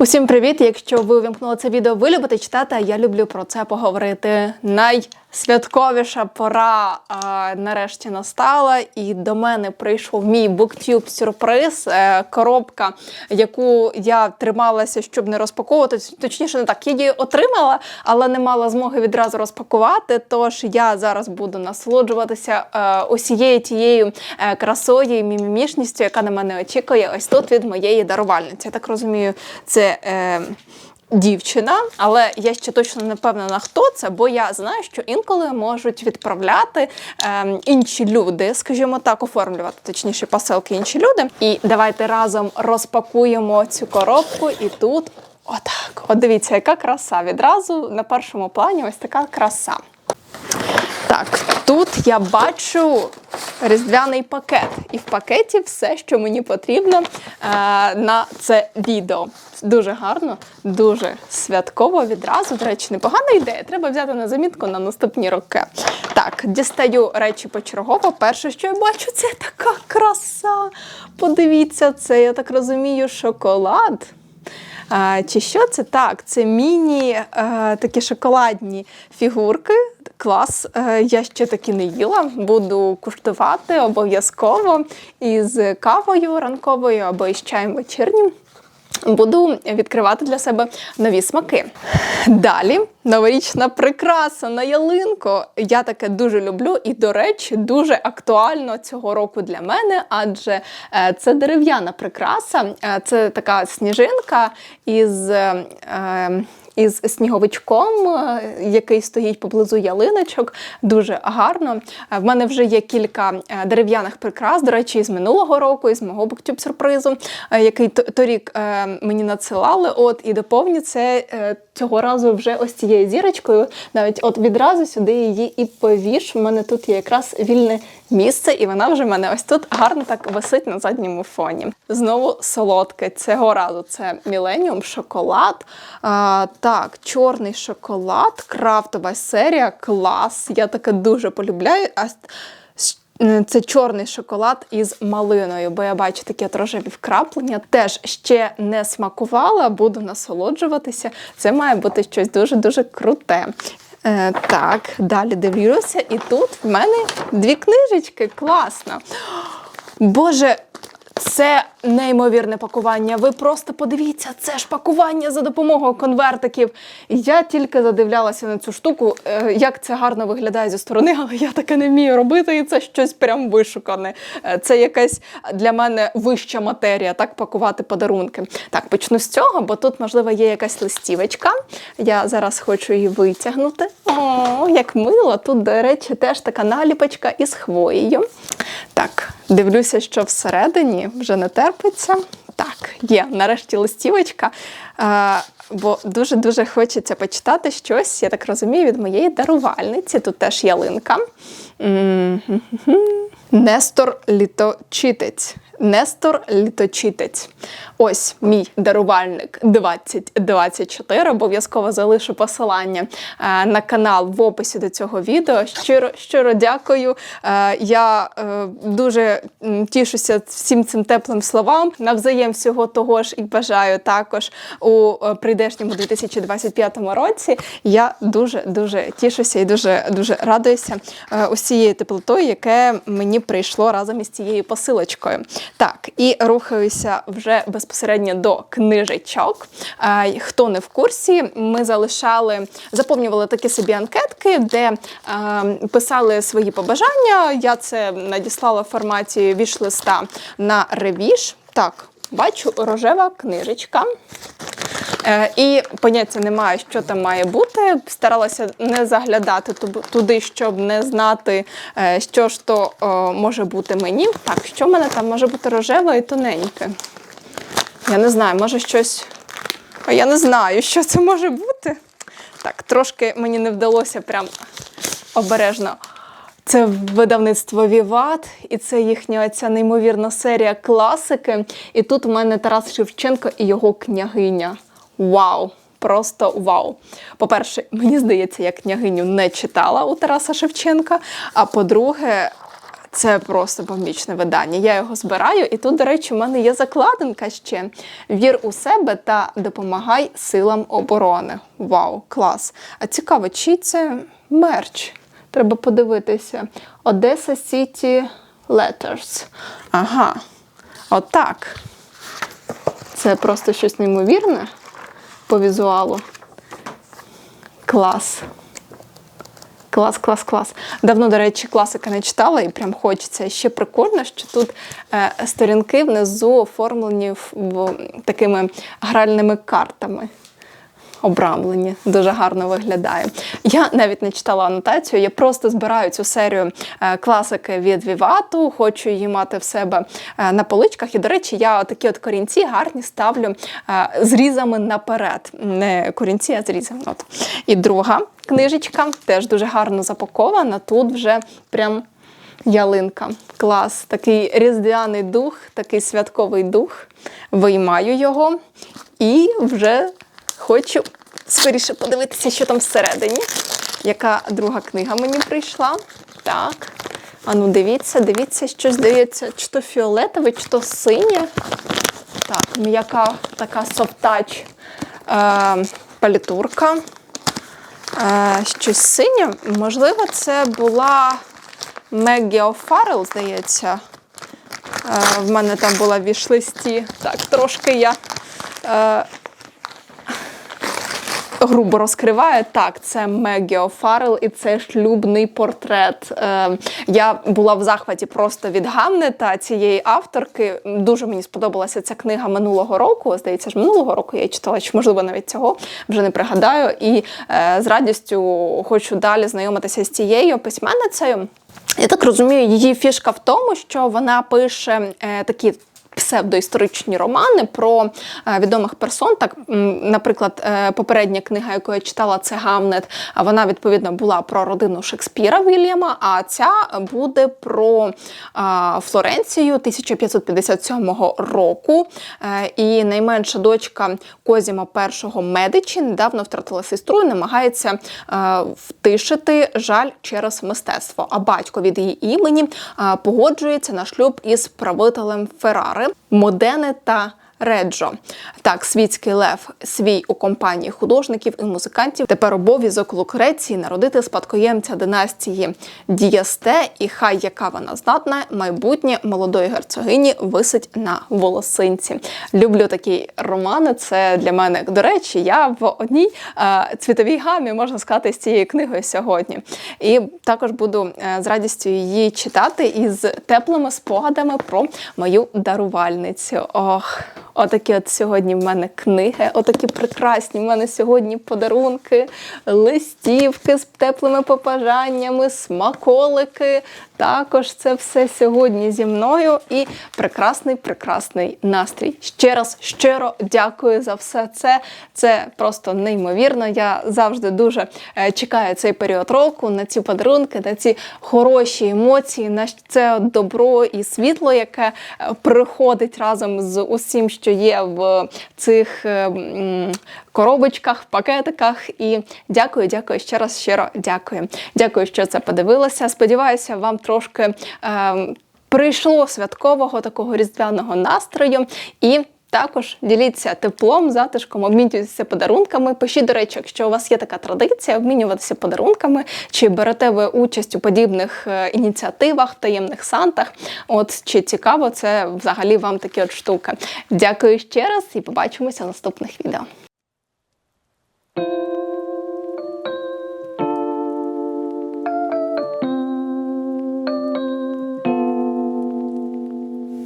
Усім привіт! Якщо ви увімкнули це відео, ви любите читати, а я люблю про це поговорити. Найсвятковіша пора а, нарешті настала, і до мене прийшов мій BookTube сюрприз. Е, коробка, яку я трималася, щоб не розпаковувати. Точніше, не так, я її отримала, але не мала змоги відразу розпакувати. Тож я зараз буду насолоджуватися е, усією тією е, красою і мімімішністю, яка на мене очікує, ось тут від моєї дарувальниці. Я так розумію, це. Е, Дівчина, але я ще точно не впевнена, хто це, бо я знаю, що інколи можуть відправляти ем, інші люди, скажімо так, оформлювати точніше посилки інші люди. І давайте разом розпакуємо цю коробку. І тут отак. От дивіться, яка краса. Відразу на першому плані ось така краса. Так, тут я бачу різдвяний пакет, і в пакеті все, що мені потрібно е, на це відео. Дуже гарно, дуже святково відразу. До речі, непогана ідея. Треба взяти на замітку на наступні роки. Так, дістаю речі почергово. Перше, що я бачу, це така краса. Подивіться, це, я так розумію, шоколад. А, чи що це так? Це міні е, такі шоколадні фігурки. Клас. Е, я ще такі не їла. Буду куштувати обов'язково із кавою ранковою або із чаєм вечірнім. Буду відкривати для себе нові смаки. Далі новорічна прикраса на ялинку. Я таке дуже люблю і, до речі, дуже актуально цього року для мене, адже е, це дерев'яна прикраса, Е, це така сніжинка із. Із сніговичком, е, який стоїть поблизу ялиночок. Дуже гарно. Е, В мене вже є кілька е, дерев'яних прикрас, до речі, із минулого року, із мого буктюб сюрпризу, який торік мені надсилали. От і доповню це цього разу вже ось цією зірочкою. Навіть от відразу сюди її і повіш. У мене тут є якраз вільне місце, і вона вже в мене ось тут гарно так висить на задньому фоні. Знову солодке. Цього разу це Millennium шоколад. А, так, чорний шоколад, крафтова серія, клас. Я таке дуже полюбляю. А це чорний шоколад із малиною, бо я бачу таке трошеві вкраплення. Теж ще не смакувала, буду насолоджуватися. Це має бути щось дуже-дуже круте. Е, так, далі дивлюся, і тут в мене дві книжечки. Класно. Боже, це неймовірне пакування. Ви просто подивіться, це ж пакування за допомогою конвертиків. Я тільки задивлялася на цю штуку, е, як це гарно виглядає зі сторони, але я таке не вмію робити, і це щось прям вишукане. Е, Це якась для мене вища матерія, так пакувати подарунки. Так, почну з цього, бо тут, можливо, є якась листівочка. Я зараз хочу її витягнути. О, як мило! Тут, до речі, теж така наліпочка із хвоєю. Так, дивлюся, що всередині вже не терпиться. Так, є нарешті листівочка. Бо дуже-дуже хочеться почитати щось, я так розумію, від моєї дарувальниці. Тут теж ялинка. Нестор Літочитець. Нестор Літочитець. Ось мій дарувальник 2024. Обов'язково залишу посилання е, на канал в описі до цього відео. Щиро, щиро дякую. Е, я е, дуже тішуся всім цим теплим словам. Навзаєм всього того ж і бажаю також у прийдешньому 2025 році. Я дуже дуже тішуся і дуже дуже радуюся усією теплотою, яке мені прийшло разом із цією посилочкою. Так, і рухаюся вже безпосередньо до книжечок. Хто не в курсі, ми залишали, заповнювали такі собі анкетки, де писали свої побажання. Я це надіслала в форматі віш-листа на ревіш. Так, бачу рожева книжечка. Е, І поняття немає, що там має бути. Старалася не заглядати туди, щоб не знати, е, що ж то може бути мені. Так, що в мене там може бути рожеве і тоненьке? Я не знаю, може щось. Я не знаю, що це може бути. Так, трошки мені не вдалося прям обережно. Це видавництво Віват, і це їхня ця неймовірна серія класики. І тут у мене Тарас Шевченко і його княгиня. Вау! Просто вау. По-перше, мені здається, я княгиню не читала у Тараса Шевченка. А по-друге, Це просто бомбічне видання. Я його збираю, і тут, до речі, у мене є закладинка ще. Вір у себе та допомагай силам оборони. Вау, клас! А цікаво, чи це мерч? Треба подивитися. Одеса City Letters. Ага. Отак. Це просто щось неймовірне по візуалу. Клас. Клас, клас, клас. Давно, до речі, класика не читала і прям хочеться. Ще прикольно, що тут е, сторінки внизу оформлені в, такими гральними картами. Обрамлені, дуже гарно виглядає. Я навіть не читала анотацію, я просто збираю цю серію е, класики від Вівату, хочу її мати в себе е, на поличках. І, до речі, я такі от корінці гарні ставлю е, зрізами наперед. Не корінці, а зрізи. От. І друга книжечка теж дуже гарно запакована. Тут вже прям. Ялинка, клас, такий різдвяний дух, такий святковий дух. Виймаю його і вже хочу скоріше подивитися, що там всередині. Яка друга книга мені прийшла? Так. А ну дивіться, дивіться, що здається, чи то фіолетове, чи то синє. Так, м'яка така софтач е, палітурка. Е, щось синє. Можливо, це була Мегі О'Фаррелл, здається. Е, в мене там була вішлисті. Так, трошки я е, грубо розкриваю. Так, це Мегі О'Фаррелл і це шлюбний портрет. Е, я була в захваті просто від Гамнета цієї авторки. Дуже мені сподобалася ця книга минулого року. Здається, ж минулого року я її читала, чи можливо навіть цього вже не пригадаю. І е, з радістю хочу далі знайомитися з цією письменницею. Я так розумію, її фішка в тому, що вона пише е, такі. Псевдоісторичні романи про е, відомих персон. Так, наприклад, е, попередня книга, яку я читала, це Гамнет. Вона відповідно була про родину Шекспіра Вільяма. А ця буде про Флоренцію 1557 року. Е, і найменша дочка Козіма І Медичі недавно втратила сестру і намагається втишити жаль через мистецтво. А батько від її імені погоджується на шлюб із правителем Феррари Модене та Реджо. Так, світський лев свій у компанії художників і музикантів. Тепер обов'язок Лукреції народити спадкоємця династії Дієсте, і хай яка вона знатна, майбутнє молодої герцогині висить на волосинці. Люблю такі романи. Це для мене, до речі, я в одній е, цвітовій гамі можна сказати з цією книгою сьогодні. І також буду е, з радістю її читати із теплими спогадами про мою дарувальницю. Ох. Отакі от сьогодні в мене книги, отакі прекрасні. В мене сьогодні подарунки, листівки з теплими побажаннями, смаколики. Також це все сьогодні зі мною і прекрасний, прекрасний настрій. Ще раз щиро дякую за все це. Це просто неймовірно. Я завжди дуже е, чекаю цей період року на ці подарунки, на ці хороші емоції, на це добро і світло, яке е, приходить разом з усім, що є в цих е, коробочках, пакетиках. І дякую, дякую ще раз щиро дякую. Дякую, що це подивилися. Сподіваюся, вам трошки е, прийшло святкового такого різдвяного настрою і. Також діліться теплом, затишком, обмінюйтеся подарунками. Пишіть, до речі, якщо у вас є така традиція, обмінюватися подарунками, чи берете ви участь у подібних е, ініціативах, таємних сантах. От чи цікаво це взагалі вам такі от штуки. Дякую ще раз і побачимося в наступних відео.